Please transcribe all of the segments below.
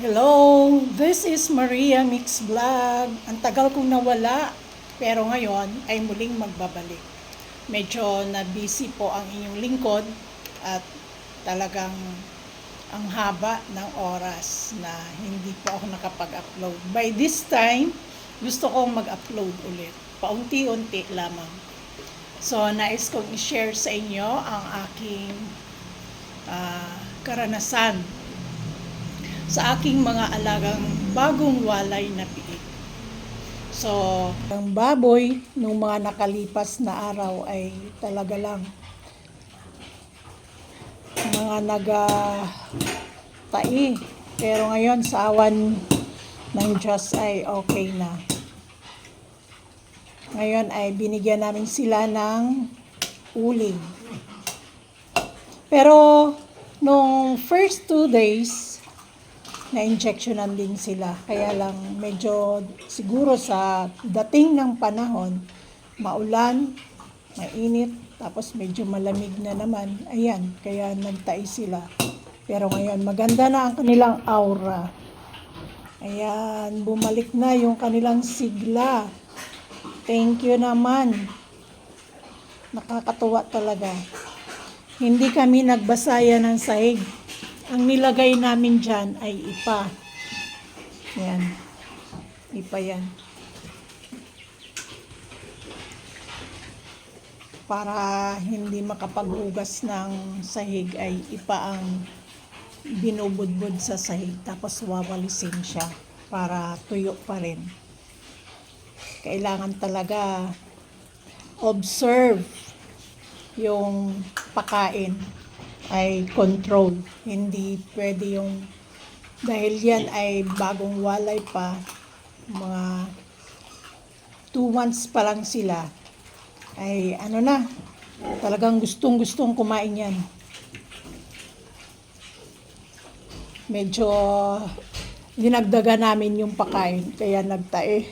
Hello, this is Maria Mix Vlog. Ang tagal kong nawala, pero ngayon ay muling magbabalik. Medyo na busy po ang inyong lingkod at talagang ang haba ng oras na hindi po ako nakapag-upload. By this time, gusto kong mag-upload ulit. Paunti-unti lamang. So, nais kong i-share sa inyo ang aking ah, karanasan sa aking mga alagang bagong walay na piik. So, ang baboy nung mga nakalipas na araw ay talaga lang mga naga tai. Pero ngayon sa awan ng Diyos ay okay na. Ngayon ay binigyan namin sila ng uling. Pero nung first two days, na-injectionan din sila. Kaya lang medyo siguro sa dating ng panahon, maulan, mainit, tapos medyo malamig na naman. Ayan, kaya nagtai sila. Pero ngayon, maganda na ang kanilang aura. Ayan, bumalik na yung kanilang sigla. Thank you naman. Nakakatuwa talaga. Hindi kami nagbasaya ng sahig. Ang nilagay namin dyan ay ipa. Yan. Ipa yan. Para hindi makapaghugas ng sahig ay ipa ang binubudbud sa sahig. Tapos wawalisin siya para tuyo pa rin. Kailangan talaga observe yung pakain ay control. Hindi pwede yung dahil yan ay bagong walay pa mga two months pa lang sila ay ano na talagang gustong gustong kumain yan. Medyo dinagdagan namin yung pakain kaya nagtae.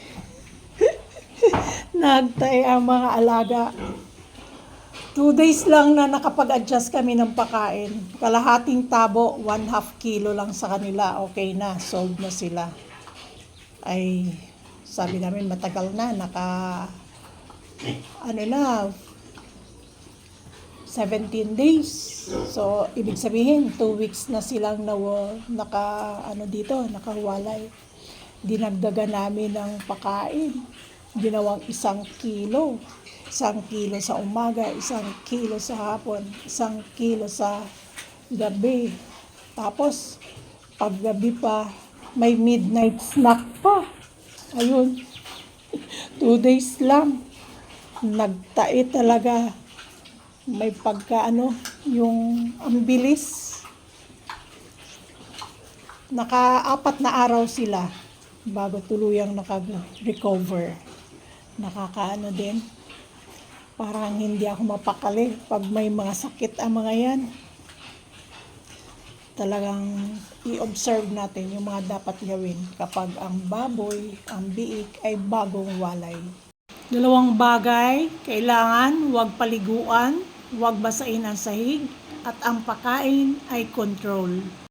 Nagtae ang mga alaga Two days lang na nakapag-adjust kami ng pakain. Kalahating tabo, one half kilo lang sa kanila. Okay na, sold na sila. Ay, sabi namin matagal na, naka, ano na, 17 days. So, ibig sabihin, 2 weeks na silang na, naka, ano dito, nakawalay. Dinagdagan namin ng pakain. Ginawang isang kilo isang kilo sa umaga, isang kilo sa hapon, isang kilo sa gabi. Tapos, paggabi pa, may midnight snack pa. Ayun. Two days lang. Nagtae talaga. May pagka ano, yung ang bilis. Naka-apat na araw sila bago tuluyang nakag-recover. Nakakaano din parang hindi ako mapakali pag may mga sakit ang mga yan. Talagang i-observe natin yung mga dapat gawin kapag ang baboy, ang biik ay bagong walay. Dalawang bagay, kailangan huwag paliguan, huwag basain ang sahig, at ang pakain ay control.